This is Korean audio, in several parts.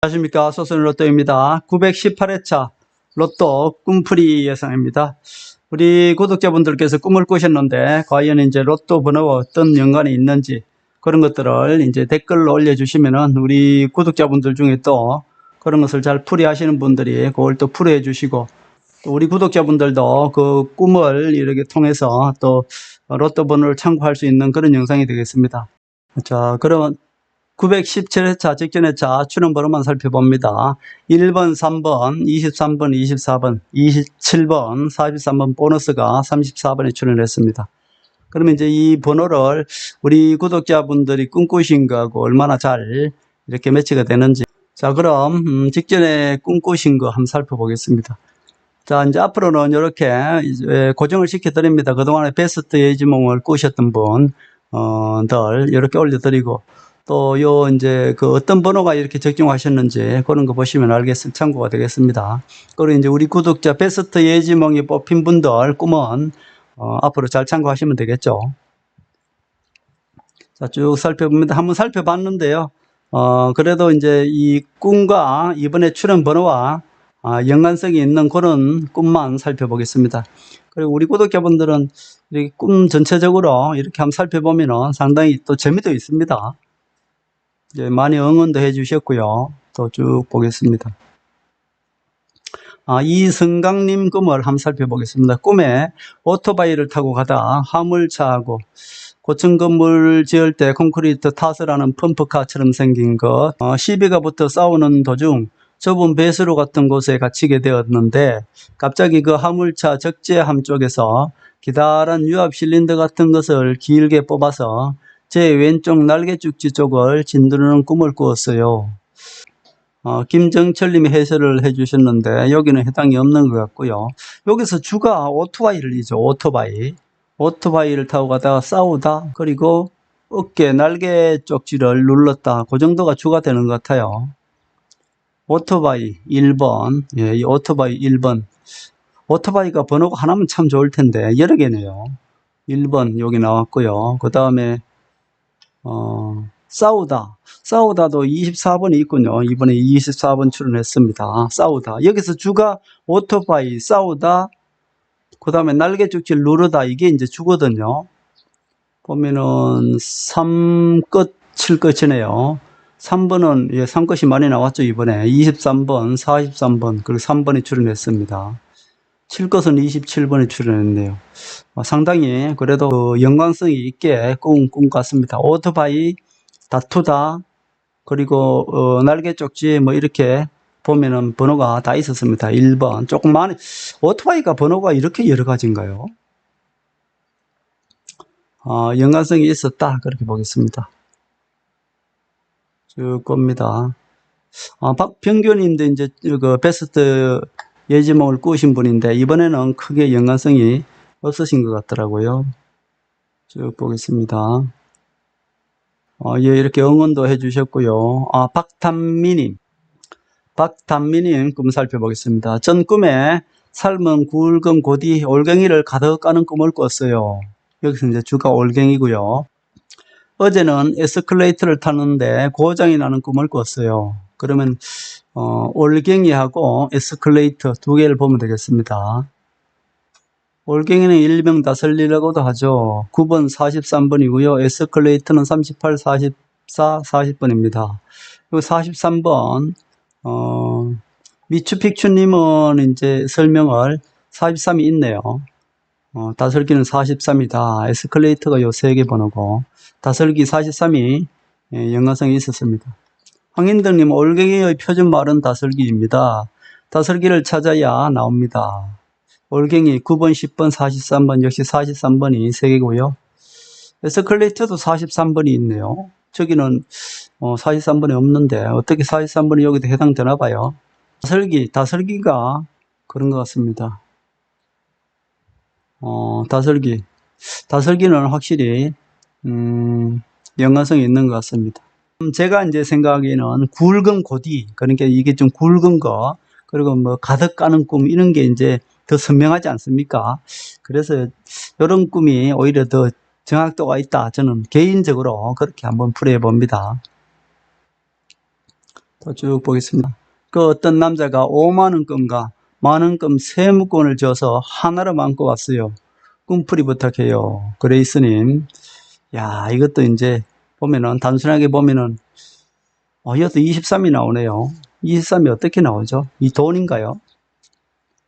안녕하십니까. 소선 로또입니다. 918회차 로또 꿈풀이 예상입니다. 우리 구독자분들께서 꿈을 꾸셨는데, 과연 이제 로또 번호와 어떤 연관이 있는지, 그런 것들을 이제 댓글로 올려주시면은, 우리 구독자분들 중에 또 그런 것을 잘 풀이하시는 분들이 그걸 또 풀이해 주시고, 또 우리 구독자분들도 그 꿈을 이렇게 통해서 또 로또 번호를 참고할 수 있는 그런 영상이 되겠습니다. 자, 그러면 917회차 직전회차 출연번호만 살펴봅니다. 1번, 3번, 23번, 24번, 27번, 43번 보너스가 34번에 출연했습니다. 그러면 이제 이 번호를 우리 구독자분들이 꿈꾸신 거하고 얼마나 잘 이렇게 매치가 되는지. 자, 그럼 음, 직전에 꿈꾸신 거 한번 살펴보겠습니다. 자, 이제 앞으로는 이렇게 고정을 시켜드립니다. 그동안에 베스트 예지몽을 꾸셨던 분, 어, 들 이렇게 올려드리고, 또 요 이제 그 어떤 번호가 이렇게 적용하셨는지 그런 거 보시면 알겠 참고가 되겠습니다. 그리고 이제 우리 구독자 베스트 예지몽이 뽑힌 분들 꿈은 어, 앞으로 잘 참고하시면 되겠죠. 자, 쭉 살펴봅니다. 한번 살펴봤는데요. 어, 그래도 이제 이 꿈과 이번에 출연 번호와 아, 연관성이 있는 그런 꿈만 살펴보겠습니다. 그리고 우리 구독자분들은 꿈 전체적으로 이렇게 한번 살펴보면 상당히 또 재미도 있습니다. 이제 많이 응원도 해주셨고요. 또 쭉 보겠습니다. 아, 이승강님 꿈을 한번 살펴보겠습니다. 꿈에 오토바이를 타고 가다 화물차하고 고층 건물 지을 때 콘크리트 하는 펌프카처럼 생긴 것, 어, 시비가 붙어 싸우는 도중 좁은 배수로 같은 곳에 갇히게 되었는데 갑자기 그 화물차 적재함 쪽에서 기다란 유압 실린더 같은 것을 길게 뽑아서 제 왼쪽 날개죽지 쪽을 진두르는 꿈을 꾸었어요. 어, 김정철님이 해설을 해주셨는데 여기는 해당이 없는 것 같고요. 여기서 주가 오토바이를 이죠. 오토바이. 오토바이를 타고 가다가 싸우다 그리고 어깨 날개 쪽지를 눌렀다. 그 정도가 주가 되는 것 같아요. 오토바이 1번. 예, 이 오토바이 1번. 오토바이가 번호가 하나면 참 좋을 텐데 여러 개네요. 1번 여기 나왔고요. 그 다음에 어, 싸우다. 싸우다도 24번이 있군요. 이번에 24번 출연했습니다. 싸우다. 여기서 주가 오토바이, 싸우다, 그 다음에 날개죽질 누르다. 이게 이제 주거든요. 보면은 3끝, 7끝이네요. 3번은, 예, 3끝이 많이 나왔죠. 이번에. 23번, 43번, 그리고 3번이 출연했습니다. 7것은 27번에 출연했네요. 어, 상당히 그래도 그 연관성이 있게 꿈, 꿈 같습니다. 오토바이, 다투다, 그리고 어, 날개 쪽지 뭐 이렇게 보면은 번호가 다 있었습니다. 1번. 조금 많이, 오토바이가 번호가 이렇게 여러 가지인가요? 어, 연관성이 있었다. 그렇게 보겠습니다. 쭉 봅니다. 아, 박병규님도 이제 그 베스트 예지몽을 꾸신 분인데 이번에는 크게 연관성이 없으신 것 같더라고요. 쭉 보겠습니다. 어, 예, 이렇게 응원도 해주셨고요. 아, 박탄미님. 박탄미님 꿈 살펴보겠습니다. 전 꿈에 삶은 굵은 고디 올갱이를 가득 까는 꿈을 꿨어요. 여기서 이제 주가 올갱이고요. 어제는 에스컬레이터를 타는데 고장이 나는 꿈을 꿨어요. 그러면 어, 올갱이하고 에스컬레이터 두 개를 보면 되겠습니다. 올갱이는 일명 다슬리라고도 하죠. 9번, 43번이고요. 에스컬레이터는 38, 44, 40번입니다. 그리고 43번, 어, 미추픽추님은 이제 설명을 43이 있네요. 어, 다슬기는 43이다. 에스컬레이터가 요 세 개 번호고, 다슬기 43이 예, 연관성이 있었습니다. 황인덕님, 올갱이의 표준 말은 다슬기입니다. 다슬기를 찾아야 나옵니다. 올갱이 9번, 10번, 43번, 역시 43번이 3개고요. 에스컬레이터도 43번이 있네요. 저기는 어, 43번이 없는데 어떻게 43번이 여기도 해당되나 봐요. 다슬기, 다슬기가 그런 것 같습니다. 어, 다슬기. 다슬기는 확실히 음, 연관성이 있는 것 같습니다. 음, 제가 이제 생각하기에는 굵은 고디, 그러니까 이게 좀 굵은 거, 그리고 뭐 가득 까는 꿈, 이런 게 이제 더 선명하지 않습니까? 그래서 이런 꿈이 오히려 더 정확도가 있다. 저는 개인적으로 그렇게 한번 풀어해 봅니다. 또 쭉 보겠습니다. 그 어떤 남자가 5만원 금과 만원금 세 묶권을 줘서 하나로 안고 왔어요. 꿈풀이 부탁해요. 그레이스님. 야, 이것도 이제 보면은, 단순하게 보면은, 어, 이것도 23이 나오네요. 23이 어떻게 나오죠? 이 돈인가요?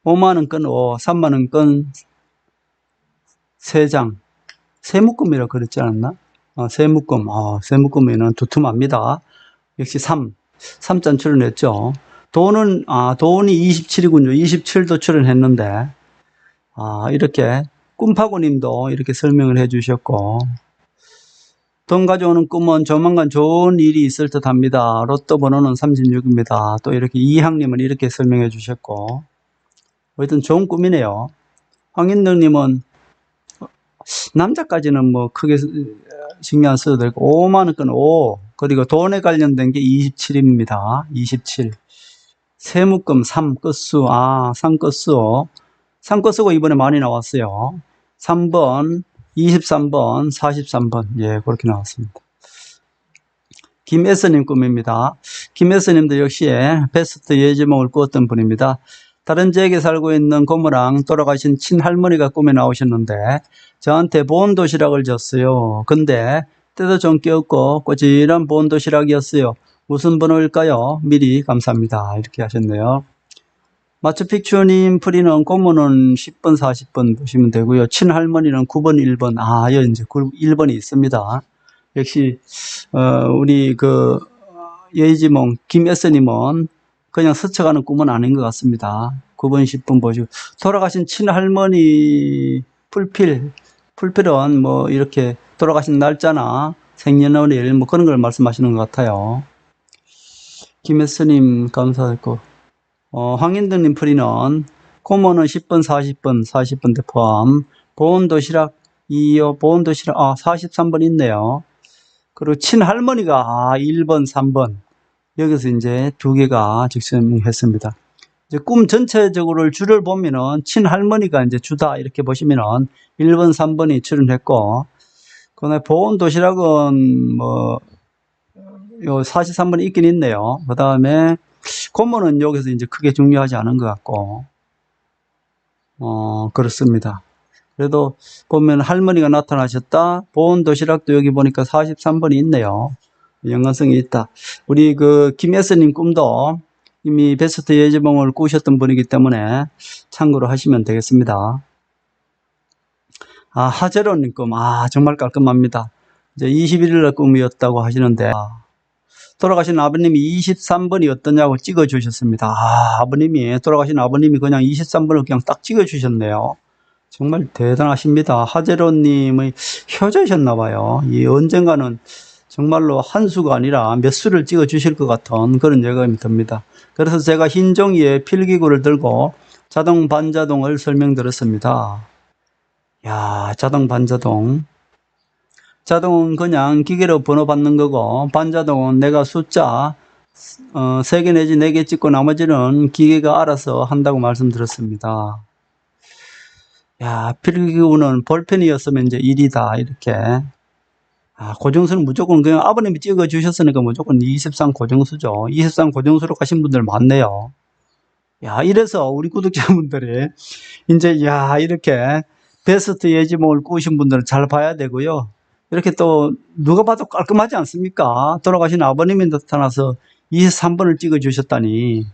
5만원 건 5, 3만원 건 3장. 세묶음이라 그랬지 않았나? 어, 세묶음. 어, 세묶음에는 두툼합니다. 역시 3. 3짠 출연했죠. 돈은, 아, 돈이 27이군요. 27도 출연했는데, 아, 이렇게, 꿈파고 님도 이렇게 설명을 해 주셨고, 돈 가져오는 꿈은 조만간 좋은 일이 있을 듯 합니다. 로또 번호는 36입니다. 또 이렇게 이항님은 이렇게 설명해 주셨고, 하여튼 좋은 꿈이네요. 황인덕님은, 남자까지는 뭐 크게 신경 안 써도 되고 5만원권 5 그리고 돈에 관련된 게 27입니다. 27 세묶음 3 끝수 아 3 끝수 3 끝수가 이번에 많이 나왔어요. 3번 23번 43번 예 그렇게 나왔습니다. 김에스님 꿈입니다. 김에스님도 역시 베스트 예지몽을 꾸었던 분입니다. 다른 지역에 살고 있는 고모랑 돌아가신 친할머니가 꿈에 나오셨는데 저한테 보온 도시락을 줬어요. 근데 때도 좀 끼었고 꼬질한 보온 도시락이었어요. 무슨 번호일까요? 미리 감사합니다. 이렇게 하셨네요. 마추픽추님 프리는 고모는 10번, 40번 보시면 되고요. 친할머니는 9번, 1번. 아, 여 이제 1번이 있습니다. 역시 어, 우리 그 예지몽 김에스님은 그냥 스쳐가는 꿈은 아닌 것 같습니다. 9번, 10번 보시고 돌아가신 친할머니 풀필 풀필은 뭐 이렇게 돌아가신 날짜나 생년월일 뭐 그런 걸 말씀하시는 것 같아요. 김혜스님 감사했고 어, 황인등님 풀이는 고모는 10번, 40번, 40번대 포함 보온 도시락 2요 보온 도시락 아 43번 있네요. 그리고 친할머니가 아, 1번, 3번 여기서 이제 두 개가 직선했습니다. 이제 꿈 전체적으로 줄을 보면은 친할머니가 이제 주다 이렇게 보시면은 1번, 3번이 출연했고, 그 다음에 보온 도시락은 뭐, 요 43번이 있긴 있네요. 그 다음에 고모는 여기서 이제 크게 중요하지 않은 것 같고, 어, 그렇습니다. 그래도 보면 할머니가 나타나셨다. 보온 도시락도 여기 보니까 43번이 있네요. 연관성이 있다. 우리 그 김예선님 꿈도 이미 베스트 예지몽을 꾸셨던 분이기 때문에 참고로 하시면 되겠습니다. 아, 하재로님 꿈. 아, 정말 깔끔합니다. 이제 21일 날 꿈이었다고 하시는데, 아, 돌아가신 아버님이 23번이 어떠냐고 찍어 주셨습니다. 아, 아버님이, 돌아가신 아버님이 그냥 23번을 그냥 딱 찍어 주셨네요. 정말 대단하십니다. 하재로님의 효자셨나봐요. 이 언젠가는 정말로 한 수가 아니라 몇 수를 찍어 주실 것 같은 그런 예감이 듭니다. 그래서 제가 흰 종이에 필기구를 들고 자동 반자동을 설명드렸습니다. 야, 자동 반자동. 자동은 그냥 기계로 번호 받는 거고 반자동은 내가 숫자 어, 3개 내지 4개 찍고 나머지는 기계가 알아서 한다고 말씀드렸습니다. 야, 필기구는 볼펜이었으면 이제 1이다. 이렇게. 아, 고정수는 무조건 그냥 아버님이 찍어 주셨으니까 무조건 23 고정수죠. 23 고정수로 가신 분들 많네요. 야, 이래서 우리 구독자분들이 이제 야, 이렇게 베스트 예지몽을 꾸신 분들은 잘 봐야 되고요. 이렇게 또 누가 봐도 깔끔하지 않습니까? 돌아가신 아버님이 나타나서 23번을 찍어 주셨다니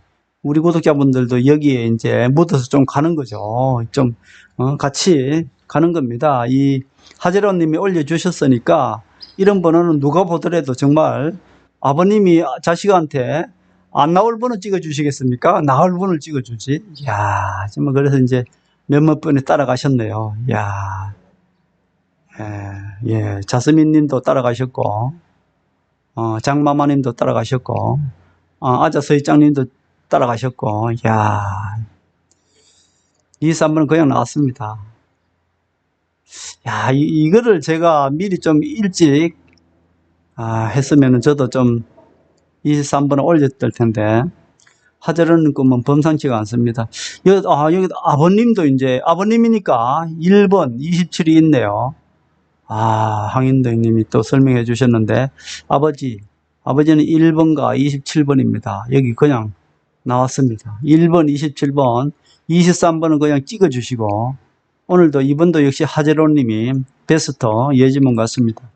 우리 구독자분들도 여기에 이제 묻어서 좀 가는 거죠. 좀 어, 같이 가는 겁니다. 이 하재로님이 올려주셨으니까 이런 번호는 누가 보더라도 정말 아버님이 자식한테 안 나올 번호 찍어 주시겠습니까? 나올 번호를 찍어 주지. 이야, 정말 그래서 이제 몇몇 번에 따라가셨네요. 이야, 예, 예, 자스민 님도 따라가셨고, 어, 장마마 님도 따라가셨고, 어, 아자 서희장 님도 따라가셨고, 이야, 이 3번은 그냥 나왔습니다. 야, 이, 이거를 제가 미리 좀 일찍, 아, 했으면 저도 좀 23번을 올렸을 텐데, 하재로는 꿈은 범상치가 않습니다. 여기, 아, 여기 아버님도 이제, 아버님이니까 1번 27이 있네요. 아, 황인덕 님이 또 설명해 주셨는데, 아버지, 아버지는 1번과 27번입니다. 여기 그냥 나왔습니다. 1번, 27번, 23번은 그냥 찍어 주시고, 오늘도 2번도 역시 하재로님이 베스터 예지문 같습니다.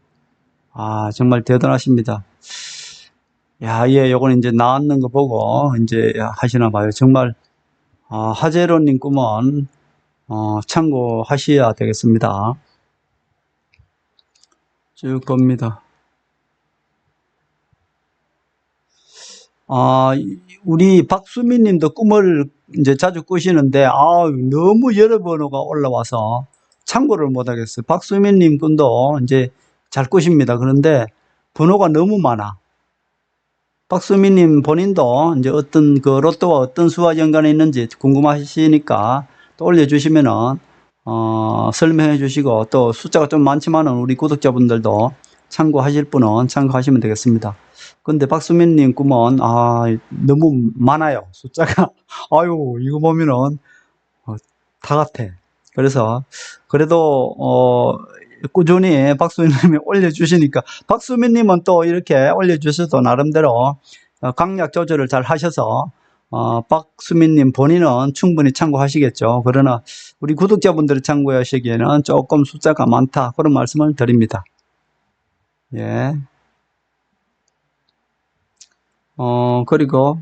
아, 정말 대단하십니다. 야, 예, 요건 이제 나왔는 거 보고 이제 하시나 봐요. 정말, 아, 하재로님 꿈은, 어, 참고하셔야 되겠습니다. 쭉 봅니다. 아, 우리 박수민 님도 꿈을 이제 자주 꾸시는데, 아 너무 여러 번호가 올라와서 참고를 못 하겠어요. 박수민 님 꿈도 이제 잘 꾸십니다. 그런데 번호가 너무 많아. 박수민 님 본인도 이제 어떤 그 로또와 어떤 수와 연관이 있는지 궁금하시니까 또 올려주시면은, 어, 설명해 주시고 또 숫자가 좀 많지만은 우리 구독자분들도 참고하실 분은 참고하시면 되겠습니다. 근데 박수민님 꿈은 아 너무 많아요. 숫자가. 아유 이거 보면은 어, 다 같아. 그래서 그래도 어 꾸준히 박수민님이 올려주시니까 박수민님은 또 이렇게 올려주셔도 나름대로 어, 강약 조절을 잘 하셔서 어, 박수민님 본인은 충분히 참고하시겠죠 그러나 우리 구독자분들이 참고하시기에는 조금 숫자가 많다 그런 말씀을 드립니다 예. 어, 그리고,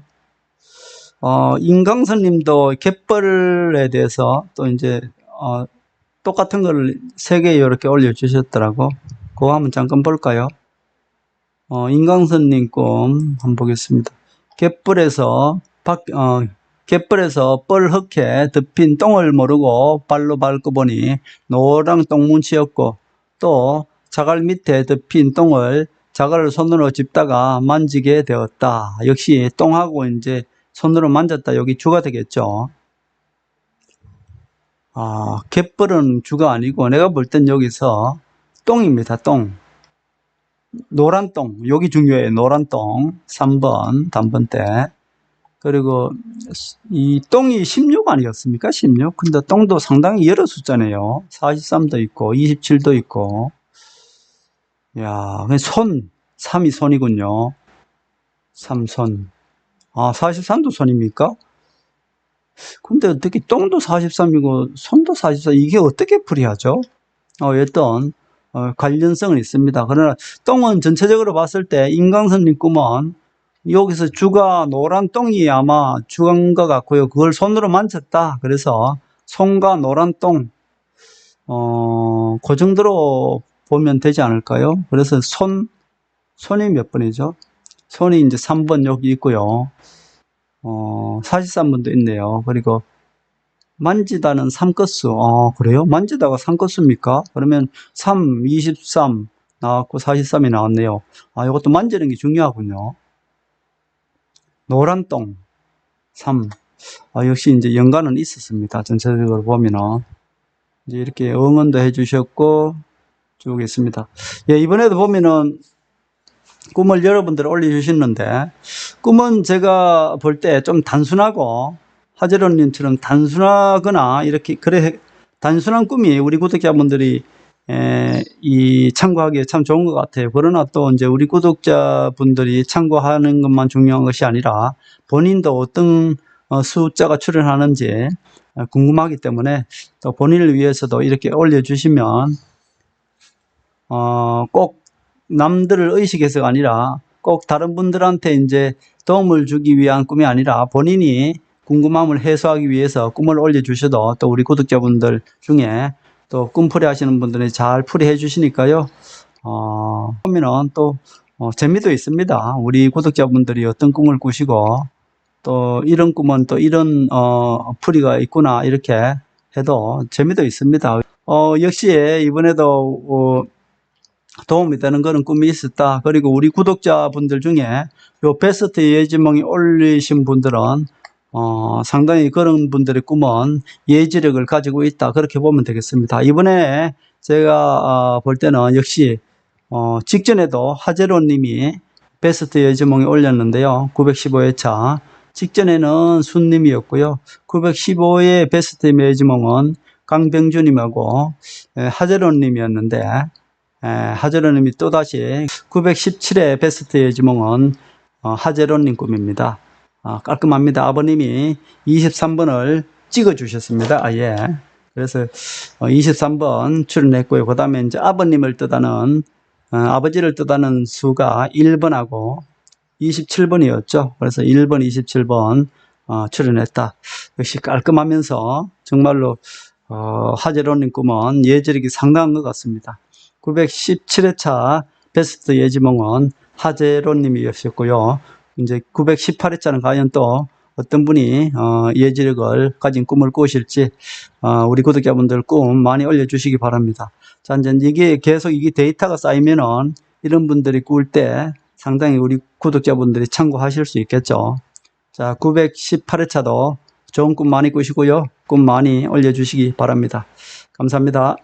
어, 인강선 님도 갯벌에 대해서 또 이제, 어, 똑같은 걸 세 개 이렇게 올려주셨더라고. 그거 한번 잠깐 볼까요? 어, 인강선 님 꿈 한번 보겠습니다. 갯벌에서, 밖, 어, 갯벌에서 뻘흑해 덮인 똥을 모르고 발로 밟고 보니 노랑 똥문치였고 또 자갈 밑에 덮인 똥을 자갈을 손으로 짚다가 만지게 되었다. 역시 똥하고 이제 손으로 만졌다. 여기 주가 되겠죠. 아, 갯벌은 주가 아니고 내가 볼 땐 여기서 똥입니다. 똥. 노란 똥. 여기 중요해요. 노란 똥. 3번 단번 때. 그리고 이 똥이 16 아니었습니까? 16. 근데 똥도 상당히 여러 숫자네요. 43도 있고 27도 있고 야, 그 손, 3이 손이군요. 3손. 아, 43도 손입니까? 근데 어떻게 똥도 43이고 손도 44, 이게 어떻게 풀이하죠? 어, 어떤 어, 관련성은 있습니다. 그러나 똥은 전체적으로 봤을 때 인강선님 꿈은 여기서 주가 노란 똥이 아마 주간 것 같고요. 그걸 손으로 만졌다. 그래서 손과 노란 똥, 어, 그 정도로 보면 되지 않을까요? 그래서 손, 손이 몇 번이죠? 손이 이제 3번 여기 있고요. 어, 43번도 있네요. 그리고 만지다는 3끝수. 아, 그래요? 만지다가 3끝수입니까? 그러면 3, 23 나왔고 43이 나왔네요. 아, 이것도 만지는 게 중요하군요. 노란 똥 3. 아, 역시 이제 연관은 있었습니다. 전체적으로 보면은. 이제 이렇게 응원도 해주셨고, 쭉 있습니다. 예, 이번에도 보면은 꿈을 여러분들 올려주시는데, 꿈은 제가 볼 때 좀 단순하고, 하재론님처럼 단순하거나, 이렇게, 그래, 단순한 꿈이 우리 구독자분들이, 에, 이, 참고하기에 참 좋은 것 같아요. 그러나 또 이제 우리 구독자분들이 참고하는 것만 중요한 것이 아니라, 본인도 어떤 어, 숫자가 출연하는지 어, 궁금하기 때문에 또 본인을 위해서도 이렇게 올려주시면 어, 꼭 남들을 의식해서가 아니라 꼭 다른 분들한테 이제 도움을 주기 위한 꿈이 아니라 본인이 궁금함을 해소하기 위해서 꿈을 올려주셔도 또 우리 구독자분들 중에 또 꿈풀이 하시는 분들이 잘 풀이해 주시니까요. 어, 보면은 또 어, 재미도 있습니다. 우리 구독자분들이 어떤 꿈을 꾸시고 또 이런 꿈은 또 이런 어, 풀이가 있구나 이렇게 해도 재미도 있습니다. 어, 역시 이번에도 어, 도움이 되는 그런 꿈이 있었다. 그리고 우리 구독자분들 중에 요 베스트 예지몽이 올리신 분들은 어, 상당히 그런 분들의 꿈은 예지력을 가지고 있다. 그렇게 보면 되겠습니다. 이번에 제가 어, 볼 때는 역시 어, 직전에도 하재로 님이 베스트 예지몽이 올렸는데요. 915회차. 직전에는 순님이었고요. 915의 베스트 예지몽은 강병주님하고 하재로 님이었는데 에, 하재로님이 또다시 917회 베스트 예지몽은 어, 하재로님 꿈입니다. 아, 깔끔합니다. 아버님이 23번을 찍어 주셨습니다. 아 예. 그래서 어, 23번 출연했고요. 그 다음에 이제 아버님을 뜻하는 어, 아버지를 뜻하는 수가 1번하고 27번이었죠. 그래서 1번, 27번 어, 출연했다. 역시 깔끔하면서 정말로 어, 하재로님 꿈은 예절력이 상당한 것 같습니다. 917회차 베스트 예지몽은 하재로님이었고요. 이제 918회차는 과연 또 어떤 분이 어, 예지력을 가진 꿈을 꾸실지 어, 우리 구독자분들 꿈 많이 올려주시기 바랍니다. 자, 이제 이게 계속 이게 데이터가 쌓이면은 이런 분들이 꿀 때 상당히 우리 구독자분들이 참고하실 수 있겠죠. 자, 918회차도 좋은 꿈 많이 꾸시고요. 꿈 많이 올려주시기 바랍니다. 감사합니다.